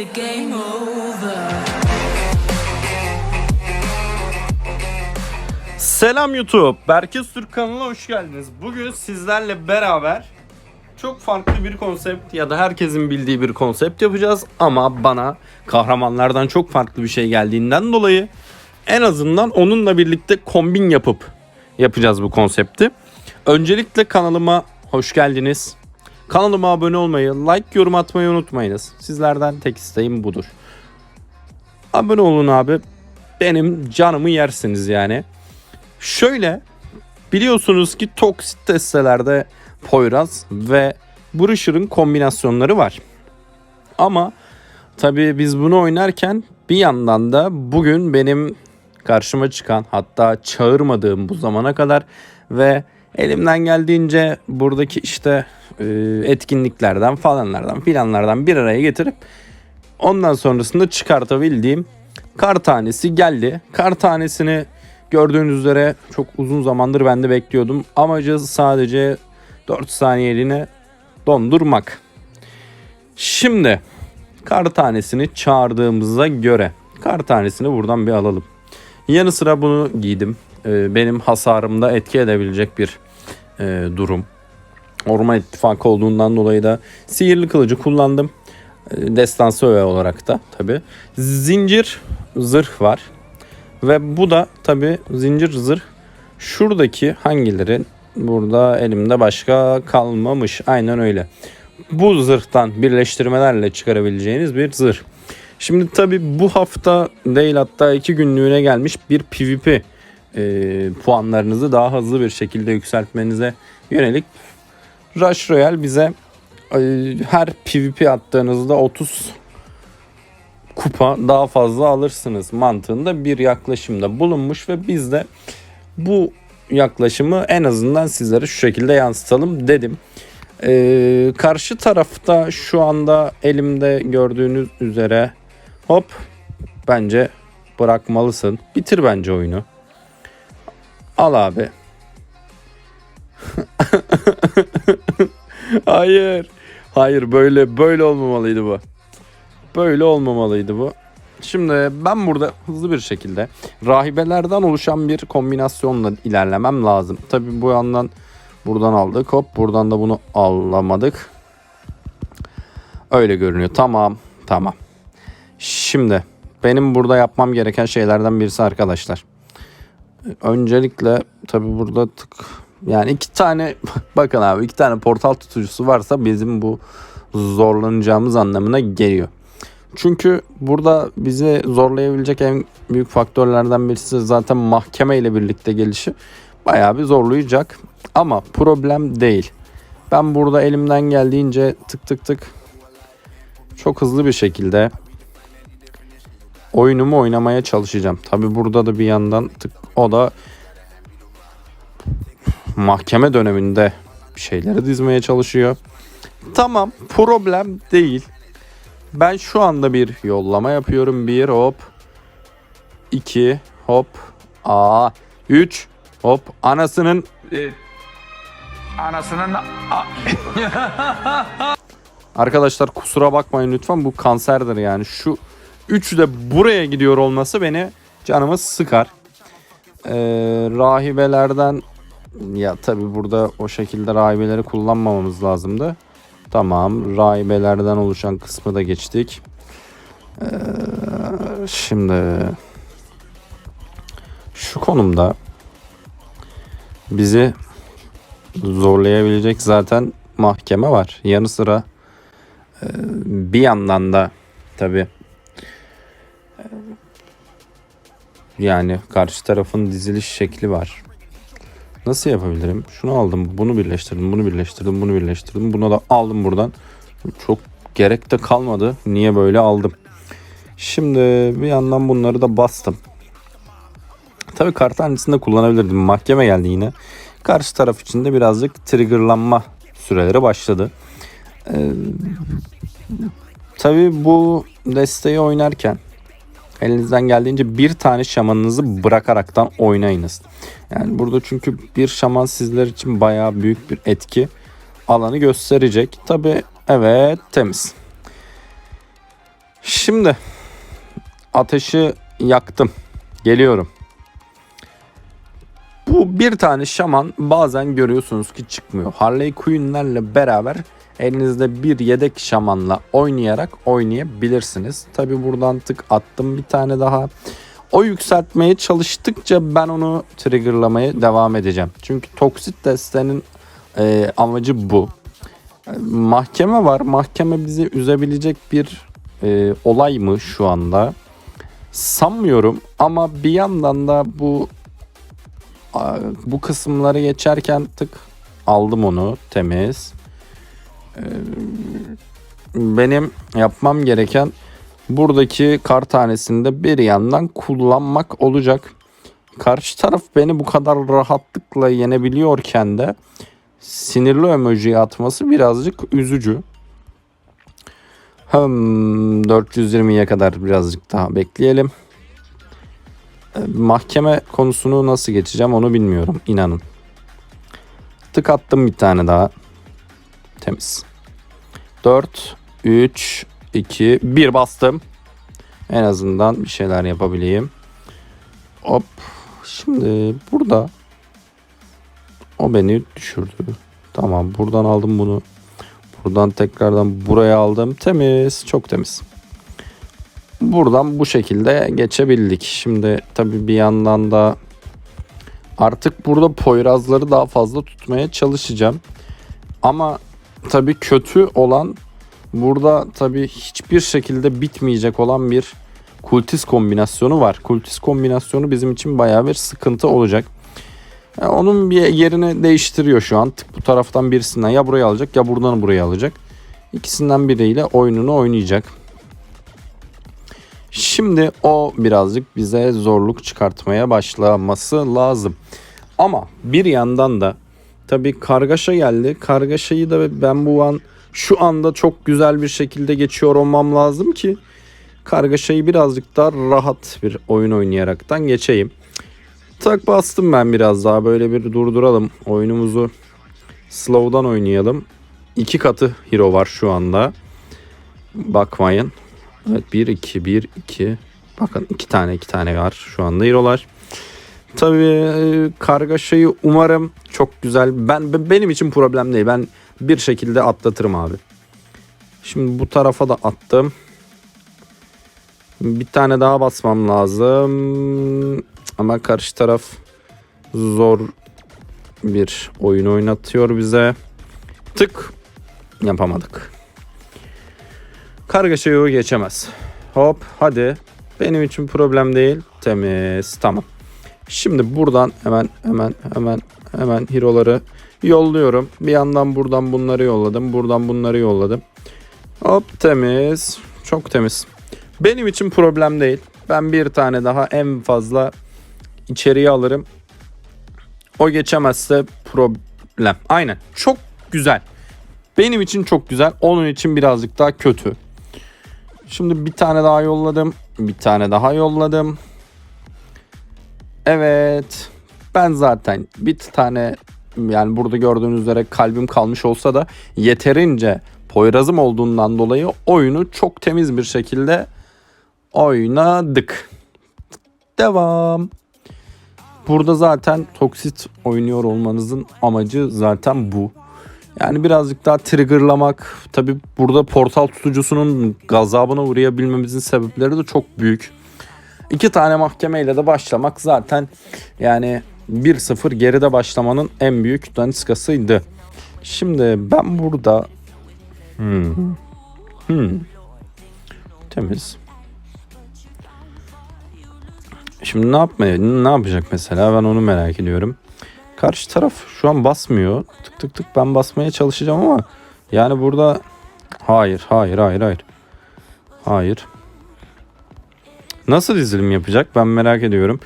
the game over. Selam YouTube. Berkes Türk kanalına hoş geldiniz. Bugün sizlerle beraber çok farklı bir konsept ya da herkesin bildiği bir konsept yapacağız ama bana kahramanlardan çok farklı bir şey geldiğinden dolayı en azından onunla birlikte kombin yapıp yapacağız bu konsepti. Öncelikle kanalıma hoş geldiniz. Kanalıma abone olmayı, like, yorum atmayı unutmayınız. Sizlerden tek isteğim budur. Abone olun abi. Benim canımı yersiniz yani. Şöyle biliyorsunuz ki toksit testelerde Poyraz ve Brusher'ın kombinasyonları var. Ama tabii biz bunu oynarken bir yandan da bugün benim karşıma çıkan hatta çağırmadığım bu zamana kadar ve elimden geldiğince buradaki işte etkinliklerden falanlardan filanlardan bir araya getirip ondan sonrasında çıkartabildiğim kar tanesi geldi. Kar tanesini gördüğünüz üzere çok uzun zamandır ben de bekliyordum. Amacı sadece 4 saniyeliğine dondurmak. Şimdi kar tanesini çağırdığımıza göre kar tanesini buradan bir alalım. Yanı sıra bunu giydim. Ee, benim hasarımda etki edebilecek bir e, durum. Orman ittifakı olduğundan dolayı da sihirli kılıcı kullandım. E, Destansı öğe olarak da tabi. Zincir zırh var. Ve bu da tabi zincir zırh. Şuradaki hangileri burada elimde başka kalmamış. Aynen öyle. Bu zırhtan birleştirmelerle çıkarabileceğiniz bir zırh. Şimdi tabi bu hafta değil hatta iki günlüğüne gelmiş bir PvP e, puanlarınızı daha hızlı bir şekilde yükseltmenize yönelik Rush Royale bize her PvP attığınızda 30 kupa daha fazla alırsınız mantığında bir yaklaşımda bulunmuş ve biz de bu yaklaşımı en azından sizlere şu şekilde yansıtalım dedim. Ee, karşı tarafta şu anda elimde gördüğünüz üzere hop bence bırakmalısın. Bitir bence oyunu. Al abi. Hayır. Hayır böyle böyle olmamalıydı bu. Böyle olmamalıydı bu. Şimdi ben burada hızlı bir şekilde rahibelerden oluşan bir kombinasyonla ilerlemem lazım. Tabi bu yandan buradan aldık hop buradan da bunu alamadık. Öyle görünüyor. Tamam tamam. Şimdi benim burada yapmam gereken şeylerden birisi arkadaşlar. Öncelikle tabi burada tık yani iki tane bakın abi iki tane portal tutucusu varsa bizim bu zorlanacağımız anlamına geliyor. Çünkü burada bizi zorlayabilecek en büyük faktörlerden birisi zaten mahkeme ile birlikte gelişi bayağı bir zorlayacak. Ama problem değil. Ben burada elimden geldiğince tık tık tık çok hızlı bir şekilde oyunumu oynamaya çalışacağım. Tabi burada da bir yandan tık o da mahkeme döneminde bir şeyleri dizmeye çalışıyor. Tamam problem değil. Ben şu anda bir yollama yapıyorum. Bir hop. iki hop. Aa. Üç hop. Anasının e, anasının Arkadaşlar kusura bakmayın lütfen bu kanserdir yani. Şu üçü de buraya gidiyor olması beni canımı sıkar. Ee, rahibelerden ya tabi burada o şekilde rahibeleri kullanmamamız lazımdı. Tamam rahibelerden oluşan kısmı da geçtik. Ee, şimdi şu konumda bizi zorlayabilecek zaten mahkeme var. Yanı sıra e, bir yandan da tabi yani karşı tarafın diziliş şekli var. Nasıl yapabilirim? Şunu aldım, bunu birleştirdim, bunu birleştirdim, bunu birleştirdim. Buna da aldım buradan. Çok gerek de kalmadı. Niye böyle aldım? Şimdi bir yandan bunları da bastım. Tabii kart tanesini de kullanabilirdim. Mahkeme geldi yine. Karşı taraf için de birazcık triggerlanma süreleri başladı. Ee, tabii bu desteği oynarken elinizden geldiğince bir tane şamanınızı bırakaraktan oynayınız. Yani burada çünkü bir şaman sizler için bayağı büyük bir etki alanı gösterecek. Tabi evet temiz. Şimdi ateşi yaktım. Geliyorum. Bu bir tane şaman bazen görüyorsunuz ki çıkmıyor. Harley Quinn'lerle beraber elinizde bir yedek şamanla oynayarak oynayabilirsiniz. Tabi buradan tık attım bir tane daha. O yükseltmeye çalıştıkça ben onu triggerlamaya devam edeceğim. Çünkü toksit destenin e, amacı bu. E, Mahkeme var. Mahkeme bizi üzebilecek bir e, olay mı şu anda? Sanmıyorum ama bir yandan da bu bu kısımları geçerken tık aldım onu temiz. Ee, Benim yapmam gereken buradaki kar tanesini de bir yandan kullanmak olacak. Karşı taraf beni bu kadar rahatlıkla yenebiliyorken de sinirli emoji atması birazcık üzücü. Hmm, 420'ye kadar birazcık daha bekleyelim. Ee, Mahkeme konusunu nasıl geçeceğim onu bilmiyorum inanın. Tık attım bir tane daha. Temiz. 4, 3, 2, 1 bastım. En azından bir şeyler yapabileyim. Hop. Şimdi burada o beni düşürdü. Tamam buradan aldım bunu. Buradan tekrardan buraya aldım. Temiz. Çok temiz. Buradan bu şekilde geçebildik. Şimdi tabii bir yandan da artık burada poyrazları daha fazla tutmaya çalışacağım. Ama tabii kötü olan burada tabii hiçbir şekilde bitmeyecek olan bir kultis kombinasyonu var. Kultis kombinasyonu bizim için bayağı bir sıkıntı olacak. Yani onun bir yerini değiştiriyor şu an. Bu taraftan birisinden ya buraya alacak ya buradan buraya alacak. İkisinden biriyle oyununu oynayacak. Şimdi o birazcık bize zorluk çıkartmaya başlaması lazım. Ama bir yandan da tabii kargaşa geldi. Kargaşayı da ben bu an şu anda çok güzel bir şekilde geçiyor olmam lazım ki kargaşayı birazcık daha rahat bir oyun oynayaraktan geçeyim. Tak bastım ben biraz daha böyle bir durduralım oyunumuzu slow'dan oynayalım. İki katı hero var şu anda. Bakmayın. Evet 1 2 1 2. Bakın iki tane iki tane var şu anda hero'lar. Tabii e, kargaşayı umarım çok güzel. Ben be- benim için problem değil. Ben bir şekilde atlatırım abi. Şimdi bu tarafa da attım. Bir tane daha basmam lazım. Ama karşı taraf zor bir oyun oynatıyor bize. Tık yapamadık. Kargaşa yolu geçemez. Hop hadi. Benim için problem değil. Temiz. Tamam. Şimdi buradan hemen hemen hemen hemen hero'ları yolluyorum. Bir yandan buradan bunları yolladım. Buradan bunları yolladım. Hop temiz. Çok temiz. Benim için problem değil. Ben bir tane daha en fazla içeriye alırım. O geçemezse problem. Aynen. Çok güzel. Benim için çok güzel. Onun için birazcık daha kötü. Şimdi bir tane daha yolladım. Bir tane daha yolladım. Evet. Ben zaten bir tane yani burada gördüğünüz üzere kalbim kalmış olsa da yeterince Poyraz'ım olduğundan dolayı oyunu çok temiz bir şekilde oynadık. Devam. Burada zaten toksit oynuyor olmanızın amacı zaten bu. Yani birazcık daha triggerlamak. Tabi burada portal tutucusunun gazabına uğrayabilmemizin sebepleri de çok büyük. İki tane mahkemeyle de başlamak zaten yani 1-0 geride başlamanın en büyük daniskasıydı. Şimdi ben burada hmm. Hmm. temiz. Şimdi ne yapmaya ne yapacak mesela ben onu merak ediyorum. Karşı taraf şu an basmıyor. Tık tık tık ben basmaya çalışacağım ama yani burada hayır hayır hayır hayır. Hayır. Nasıl dizilim yapacak ben merak ediyorum.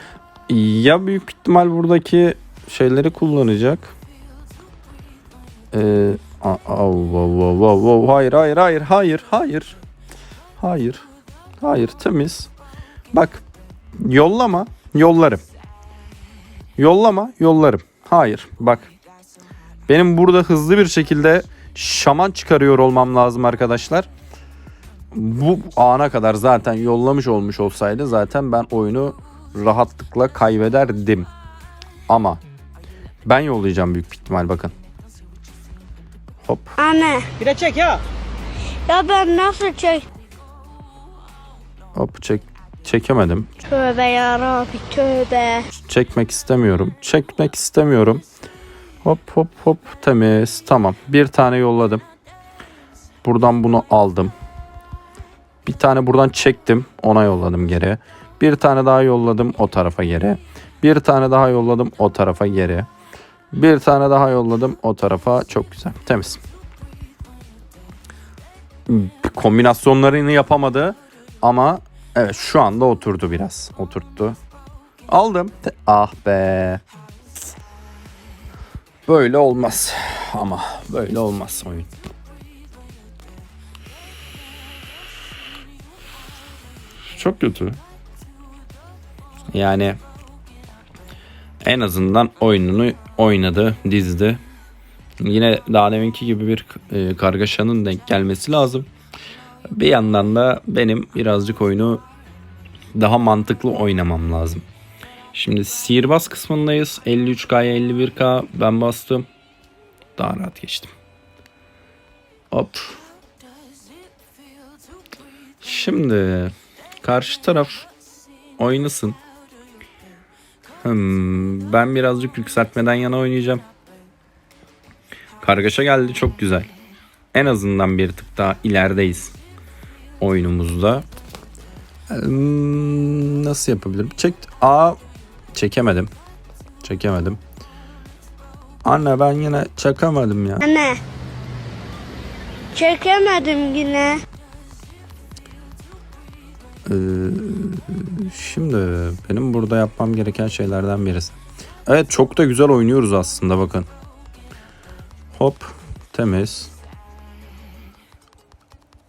Ya büyük ihtimal buradaki şeyleri kullanacak. Ee, a- au, au, au, au. hayır hayır hayır hayır hayır. Hayır. Hayır temiz. Bak yollama yollarım. Yollama yollarım. Hayır bak. Benim burada hızlı bir şekilde şaman çıkarıyor olmam lazım arkadaşlar. Bu ana kadar zaten yollamış olmuş olsaydı zaten ben oyunu rahatlıkla kaybederdim. Ama ben yollayacağım büyük bir ihtimal bakın. Hop. Anne. Bir de çek ya. Ya ben nasıl çek? Hop çek çekemedim. Tövbe yarabbi tövbe. Çekmek istemiyorum. Çekmek istemiyorum. Hop hop hop temiz. Tamam. Bir tane yolladım. Buradan bunu aldım. Bir tane buradan çektim. Ona yolladım geri. Bir tane daha yolladım o tarafa geri. Bir tane daha yolladım o tarafa geri. Bir tane daha yolladım o tarafa. Çok güzel. Temiz. Kombinasyonlarını yapamadı ama evet şu anda oturdu biraz. Oturttu. Aldım. Ah be. Böyle olmaz. Ama böyle olmaz oyun. Çok kötü. Yani en azından oyununu oynadı, dizdi. Yine daha deminki gibi bir e, kargaşanın denk gelmesi lazım. Bir yandan da benim birazcık oyunu daha mantıklı oynamam lazım. Şimdi sihirbaz kısmındayız. 53K'ya 51K ben bastım. Daha rahat geçtim. Hop. Şimdi karşı taraf oynasın. Hmm, ben birazcık yükseltmeden yana oynayacağım. Kargaşa geldi çok güzel. En azından bir tık daha ilerideyiz oyunumuzda. Hmm, nasıl yapabilirim? Çek. Aa çekemedim. Çekemedim. Anne ben yine çekemedim ya. Anne. Çekemedim yine. Ee, şimdi benim burada yapmam gereken şeylerden birisi. Evet çok da güzel oynuyoruz aslında bakın. Hop temiz.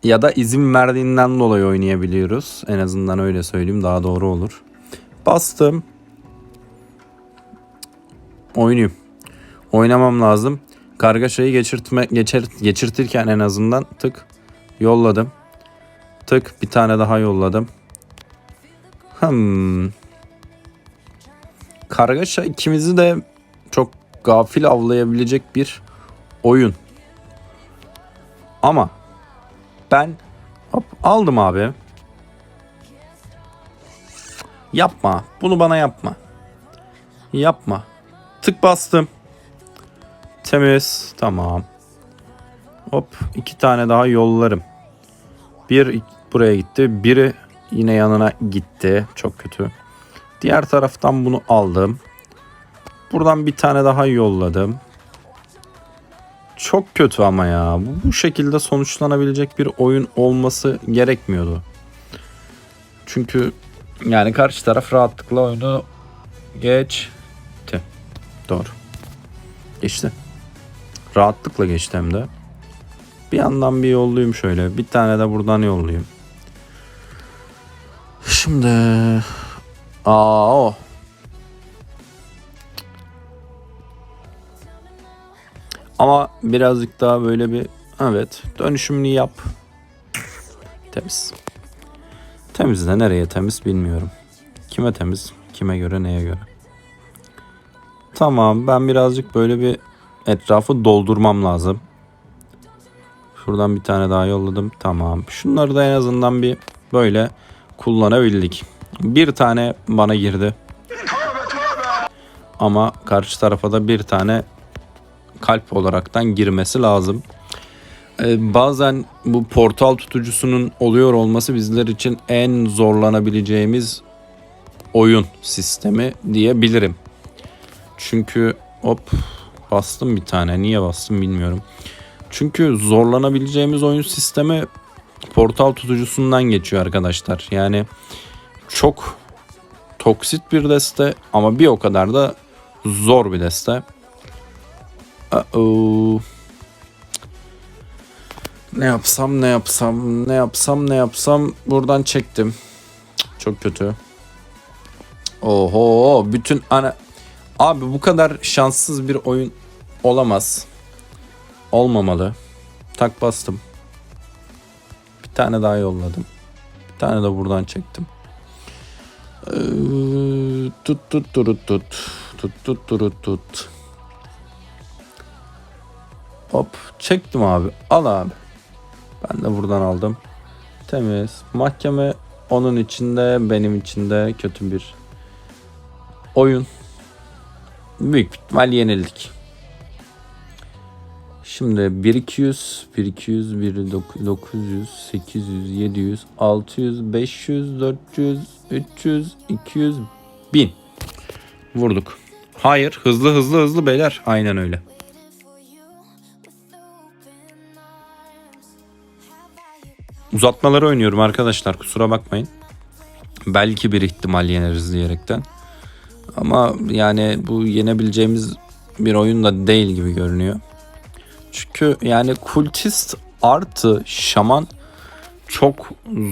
Ya da izin verdiğinden dolayı oynayabiliyoruz. En azından öyle söyleyeyim daha doğru olur. Bastım. Oynayayım. Oynamam lazım. Kargaşayı geçirtme geçir, geçirtirken en azından tık yolladım. Tık bir tane daha yolladım. Hmm. Kargaşa ikimizi de çok gafil avlayabilecek bir oyun. Ama ben hop aldım abi. Yapma. Bunu bana yapma. Yapma. Tık bastım. Temiz. Tamam. Hop iki tane daha yollarım. Bir buraya gitti. Biri yine yanına gitti. Çok kötü. Diğer taraftan bunu aldım. Buradan bir tane daha yolladım. Çok kötü ama ya. Bu, bu şekilde sonuçlanabilecek bir oyun olması gerekmiyordu. Çünkü yani karşı taraf rahatlıkla oyunu geçti. Doğru. Geçti. Rahatlıkla geçti hem de. Bir yandan bir yollayayım şöyle. Bir tane de buradan yollayayım. Şimdi aa o. Ama birazcık daha böyle bir evet dönüşümünü yap. Temiz. Temiz de nereye temiz bilmiyorum. Kime temiz, kime göre, neye göre. Tamam ben birazcık böyle bir etrafı doldurmam lazım. Şuradan bir tane daha yolladım. Tamam. Şunları da en azından bir böyle kullanabildik. Bir tane bana girdi. Ama karşı tarafa da bir tane kalp olaraktan girmesi lazım. Ee, bazen bu portal tutucusunun oluyor olması bizler için en zorlanabileceğimiz oyun sistemi diyebilirim. Çünkü hop bastım bir tane. Niye bastım bilmiyorum. Çünkü zorlanabileceğimiz oyun sistemi portal tutucusundan geçiyor arkadaşlar. Yani çok toksit bir deste ama bir o kadar da zor bir deste. Uh-oh. Ne yapsam ne yapsam ne yapsam ne yapsam buradan çektim. Çok kötü. Oho bütün ana abi bu kadar şanssız bir oyun olamaz. Olmamalı. Tak bastım. Bir tane daha yolladım. Bir tane de buradan çektim. Ee, tut tut tut tut. Tut tut tut tut. Hop çektim abi. Al abi. Ben de buradan aldım. Temiz. Mahkeme onun içinde benim içinde kötü bir oyun. Büyük ihtimal yenildik. Şimdi 1200, 1200, 1900, 800, 700, 600, 500, 400, 300, 200, 1000. Vurduk. Hayır, hızlı hızlı hızlı beyler. Aynen öyle. Uzatmaları oynuyorum arkadaşlar kusura bakmayın. Belki bir ihtimal yeneriz diyerekten. Ama yani bu yenebileceğimiz bir oyun da değil gibi görünüyor. Çünkü yani kultist artı şaman çok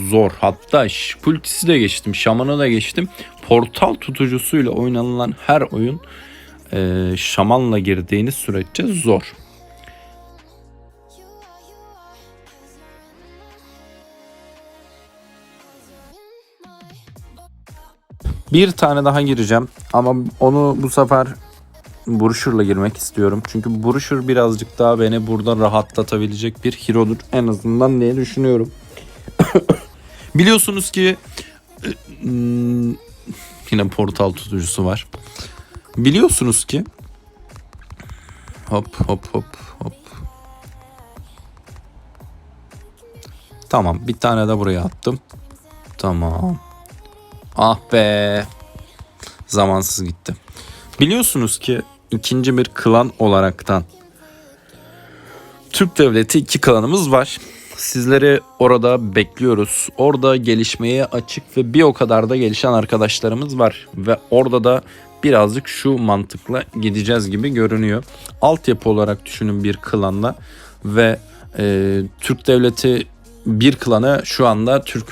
zor. Hatta kultisti de geçtim, şamanı da geçtim. Portal tutucusuyla oynanılan her oyun e, şamanla girdiğiniz sürece zor. Bir tane daha gireceğim ama onu bu sefer Buruşur'la girmek istiyorum. Çünkü Buruşur birazcık daha beni burada rahatlatabilecek bir hero'dur. En azından diye düşünüyorum. Biliyorsunuz ki hmm, yine portal tutucusu var. Biliyorsunuz ki hop hop hop hop. Tamam bir tane de buraya attım. Tamam. Ah be. Zamansız gitti. Biliyorsunuz ki ikinci bir klan olaraktan Türk Devleti iki klanımız var. Sizleri orada bekliyoruz. Orada gelişmeye açık ve bir o kadar da gelişen arkadaşlarımız var. Ve orada da birazcık şu mantıkla gideceğiz gibi görünüyor. Altyapı olarak düşünün bir klanla ve e, Türk Devleti bir klanı şu anda Türk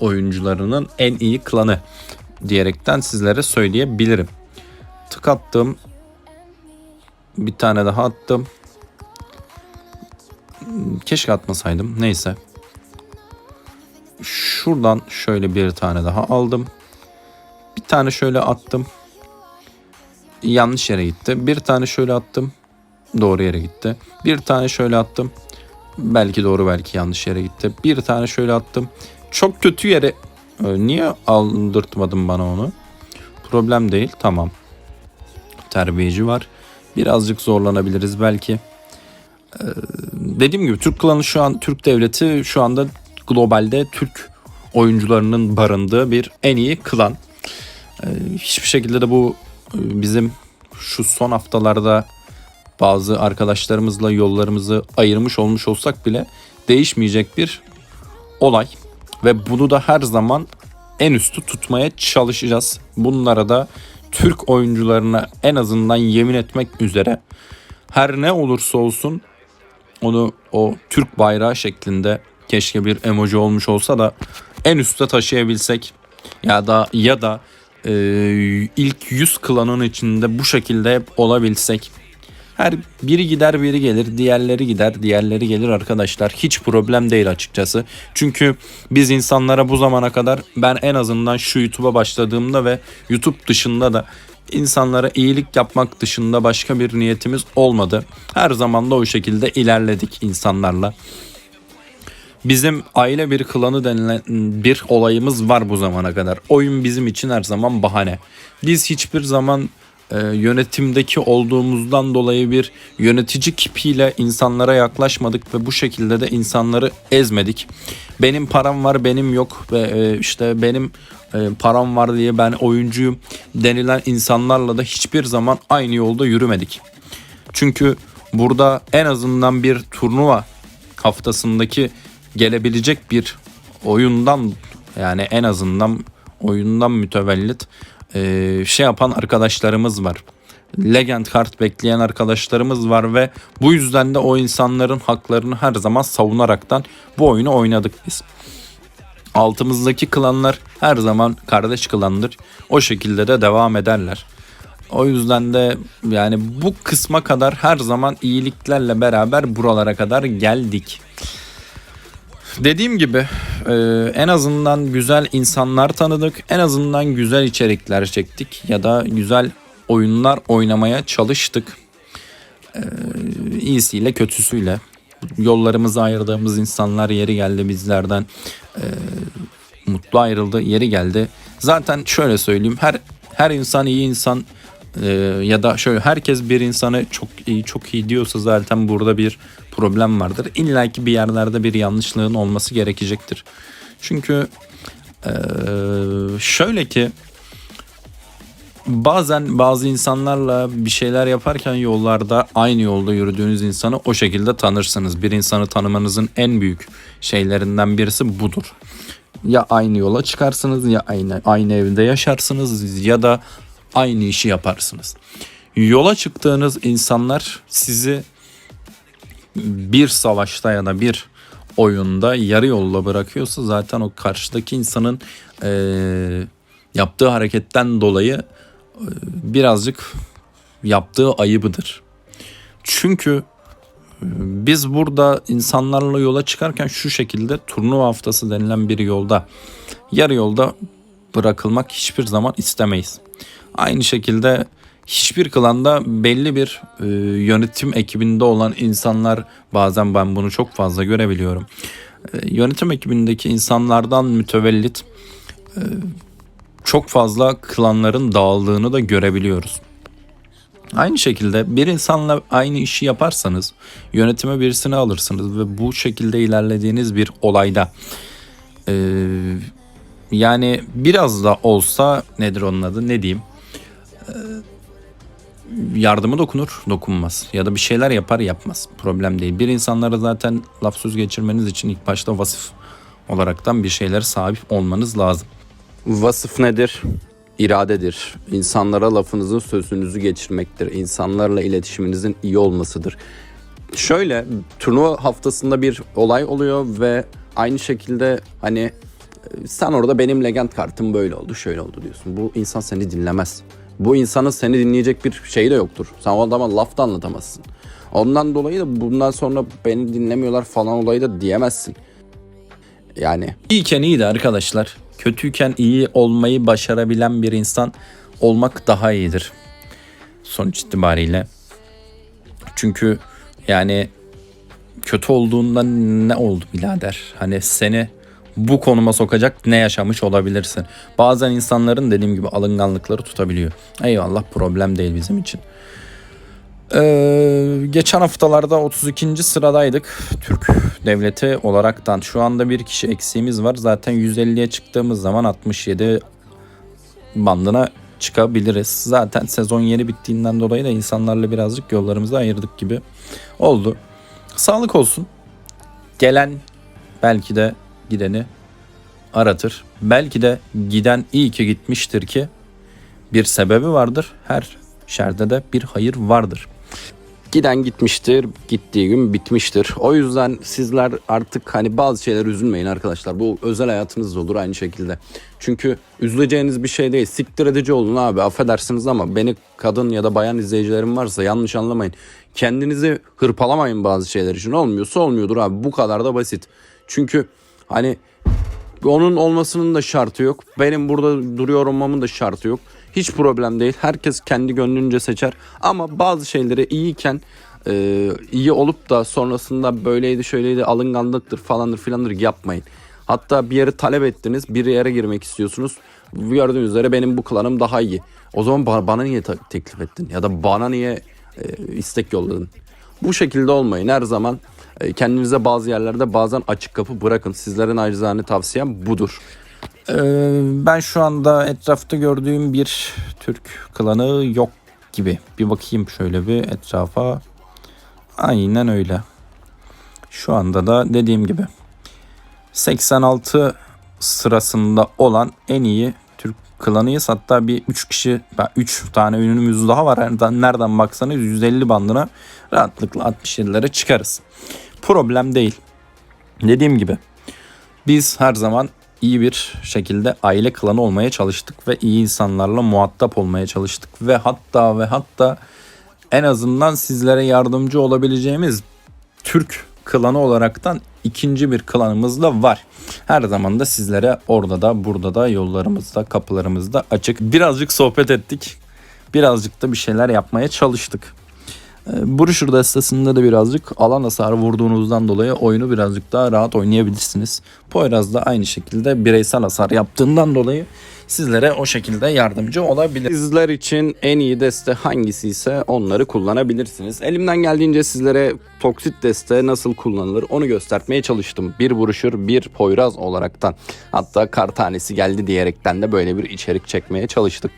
oyuncularının en iyi klanı diyerekten sizlere söyleyebilirim. Tık attım. Bir tane daha attım. Keşke atmasaydım. Neyse. Şuradan şöyle bir tane daha aldım. Bir tane şöyle attım. Yanlış yere gitti. Bir tane şöyle attım. Doğru yere gitti. Bir tane şöyle attım. Belki doğru belki yanlış yere gitti. Bir tane şöyle attım. Çok kötü yere Ee, niye aldırtmadın bana onu? Problem değil. Tamam. Terbiyeci var. Birazcık zorlanabiliriz belki. Ee, dediğim gibi Türk klanı şu an Türk devleti şu anda globalde Türk oyuncularının barındığı bir en iyi klan. Ee, hiçbir şekilde de bu e, bizim şu son haftalarda bazı arkadaşlarımızla yollarımızı ayırmış olmuş olsak bile değişmeyecek bir olay. Ve bunu da her zaman en üstü tutmaya çalışacağız. Bunlara da Türk oyuncularına en azından yemin etmek üzere her ne olursa olsun onu o Türk bayrağı şeklinde keşke bir emoji olmuş olsa da en üste taşıyabilsek. Ya da ya da e, ilk 100 klanın içinde bu şekilde hep olabilsek her biri gider biri gelir diğerleri gider diğerleri gelir arkadaşlar hiç problem değil açıkçası. Çünkü biz insanlara bu zamana kadar ben en azından şu YouTube'a başladığımda ve YouTube dışında da insanlara iyilik yapmak dışında başka bir niyetimiz olmadı. Her zaman da o şekilde ilerledik insanlarla. Bizim aile bir klanı denilen bir olayımız var bu zamana kadar. Oyun bizim için her zaman bahane. Biz hiçbir zaman e, yönetimdeki olduğumuzdan dolayı bir yönetici kipiyle insanlara yaklaşmadık ve bu şekilde de insanları ezmedik. Benim param var benim yok ve e, işte benim e, param var diye ben oyuncuyum denilen insanlarla da hiçbir zaman aynı yolda yürümedik. Çünkü burada en azından bir turnuva haftasındaki gelebilecek bir oyundan yani en azından oyundan mütevellit e, şey yapan arkadaşlarımız var. Legend kart bekleyen arkadaşlarımız var ve bu yüzden de o insanların haklarını her zaman savunaraktan bu oyunu oynadık biz. Altımızdaki klanlar her zaman kardeş klandır. O şekilde de devam ederler. O yüzden de yani bu kısma kadar her zaman iyiliklerle beraber buralara kadar geldik. Dediğim gibi e, en azından güzel insanlar tanıdık. En azından güzel içerikler çektik ya da güzel oyunlar oynamaya çalıştık. E, iyisiyle kötüsüyle. Yollarımızı ayırdığımız insanlar yeri geldi bizlerden. E, mutlu ayrıldı yeri geldi. Zaten şöyle söyleyeyim her her insan iyi insan e, ya da şöyle herkes bir insanı çok iyi çok iyi diyorsa zaten burada bir problem vardır. İlla ki bir yerlerde bir yanlışlığın olması gerekecektir. Çünkü e, şöyle ki bazen bazı insanlarla bir şeyler yaparken yollarda aynı yolda yürüdüğünüz insanı o şekilde tanırsınız. Bir insanı tanımanızın en büyük şeylerinden birisi budur. Ya aynı yola çıkarsınız ya aynı aynı evde yaşarsınız ya da aynı işi yaparsınız. Yola çıktığınız insanlar sizi bir savaşta ya da bir oyunda yarı yolda bırakıyorsa zaten o karşıdaki insanın eee, yaptığı hareketten dolayı eee, birazcık yaptığı ayıbıdır. Çünkü eee, biz burada insanlarla yola çıkarken şu şekilde turnuva haftası denilen bir yolda yarı yolda bırakılmak hiçbir zaman istemeyiz. Aynı şekilde hiçbir klanda belli bir e, yönetim ekibinde olan insanlar bazen ben bunu çok fazla görebiliyorum. E, yönetim ekibindeki insanlardan mütevellit e, çok fazla klanların dağıldığını da görebiliyoruz. Aynı şekilde bir insanla aynı işi yaparsanız yönetime birisini alırsınız ve bu şekilde ilerlediğiniz bir olayda e, yani biraz da olsa nedir onun adı ne diyeyim yardımı dokunur, dokunmaz. Ya da bir şeyler yapar, yapmaz. Problem değil. Bir insanlara zaten laf söz geçirmeniz için ilk başta vasıf olaraktan bir şeylere sahip olmanız lazım. Vasıf nedir? İradedir. İnsanlara lafınızın sözünüzü geçirmektir. İnsanlarla iletişiminizin iyi olmasıdır. Şöyle turnuva haftasında bir olay oluyor ve aynı şekilde hani sen orada benim legend kartım böyle oldu şöyle oldu diyorsun. Bu insan seni dinlemez. Bu insanın seni dinleyecek bir şeyi de yoktur. Sen o adama laf da anlatamazsın. Ondan dolayı da bundan sonra beni dinlemiyorlar falan olayı da diyemezsin. Yani. İyiyken iyiydi arkadaşlar. Kötüyken iyi olmayı başarabilen bir insan olmak daha iyidir. Sonuç itibariyle. Çünkü yani kötü olduğunda ne oldu birader? Hani seni bu konuma sokacak ne yaşamış olabilirsin? Bazen insanların dediğim gibi alınganlıkları tutabiliyor. Eyvallah problem değil bizim için. Ee, geçen haftalarda 32. sıradaydık Türk devleti olaraktan. Şu anda bir kişi eksiğimiz var. Zaten 150'ye çıktığımız zaman 67 bandına çıkabiliriz. Zaten sezon yeni bittiğinden dolayı da insanlarla birazcık yollarımızı ayırdık gibi oldu. Sağlık olsun. Gelen belki de gideni aratır. Belki de giden iyi ki gitmiştir ki bir sebebi vardır. Her şerde de bir hayır vardır. Giden gitmiştir, gittiği gün bitmiştir. O yüzden sizler artık hani bazı şeyler üzülmeyin arkadaşlar. Bu özel hayatınız da olur aynı şekilde. Çünkü üzüleceğiniz bir şey değil. Siktir edici olun abi affedersiniz ama beni kadın ya da bayan izleyicilerim varsa yanlış anlamayın. Kendinizi hırpalamayın bazı şeyler için. Olmuyorsa olmuyordur abi. Bu kadar da basit. Çünkü hani onun olmasının da şartı yok. Benim burada duruyor olmamın da şartı yok. Hiç problem değil. Herkes kendi gönlünce seçer. Ama bazı şeyleri iyiyken e, iyi olup da sonrasında böyleydi şöyleydi alınganlıktır falandır filandır yapmayın. Hatta bir yeri talep ettiniz bir yere girmek istiyorsunuz. Gördüğünüz üzere benim bu klanım daha iyi. O zaman ba- bana niye teklif ettin? Ya da bana niye e, istek yolladın? Bu şekilde olmayın. Her zaman kendinize bazı yerlerde bazen açık kapı bırakın. Sizlerin acizane tavsiyem budur. Ee, ben şu anda etrafta gördüğüm bir Türk klanı yok gibi. Bir bakayım şöyle bir etrafa. Aynen öyle. Şu anda da dediğim gibi 86 sırasında olan en iyi Türk klanıyız. Hatta bir 3 kişi, 3 tane ünlümüz daha var. Nereden baksanız 150 bandına rahatlıkla 67'lere çıkarız. Problem değil. Dediğim gibi biz her zaman iyi bir şekilde aile klanı olmaya çalıştık ve iyi insanlarla muhatap olmaya çalıştık ve hatta ve hatta en azından sizlere yardımcı olabileceğimiz Türk klanı olaraktan ikinci bir klanımız da var. Her zaman da sizlere orada da burada da yollarımızda kapılarımızda açık. Birazcık sohbet ettik. Birazcık da bir şeyler yapmaya çalıştık. Ee, Bruşur destasında da birazcık alan hasarı vurduğunuzdan dolayı oyunu birazcık daha rahat oynayabilirsiniz. Poyraz da aynı şekilde bireysel hasar yaptığından dolayı sizlere o şekilde yardımcı olabilir. Sizler için en iyi deste hangisi ise onları kullanabilirsiniz. Elimden geldiğince sizlere toksit deste nasıl kullanılır onu göstermeye çalıştım. Bir vuruşur bir poyraz olaraktan. Hatta kar tanesi geldi diyerekten de böyle bir içerik çekmeye çalıştık.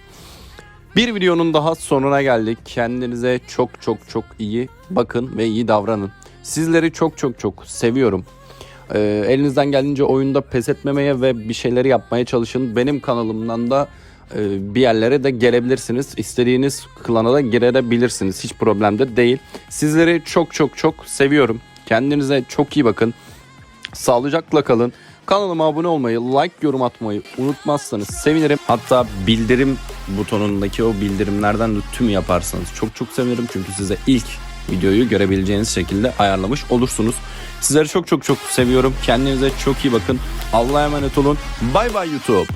Bir videonun daha sonuna geldik. Kendinize çok çok çok iyi bakın ve iyi davranın. Sizleri çok çok çok seviyorum. Ee, elinizden geldiğince oyunda pes etmemeye ve bir şeyleri yapmaya çalışın. Benim kanalımdan da e, bir yerlere de gelebilirsiniz. İstediğiniz klana da girebilirsiniz. Hiç problem de değil. Sizleri çok çok çok seviyorum. Kendinize çok iyi bakın. Sağlıcakla kalın. Kanalıma abone olmayı, like, yorum atmayı unutmazsanız sevinirim. Hatta bildirim butonundaki o bildirimlerden de tüm yaparsanız çok çok sevinirim. Çünkü size ilk videoyu görebileceğiniz şekilde ayarlamış olursunuz. Sizleri çok çok çok seviyorum. Kendinize çok iyi bakın. Allah'a emanet olun. Bay bay YouTube.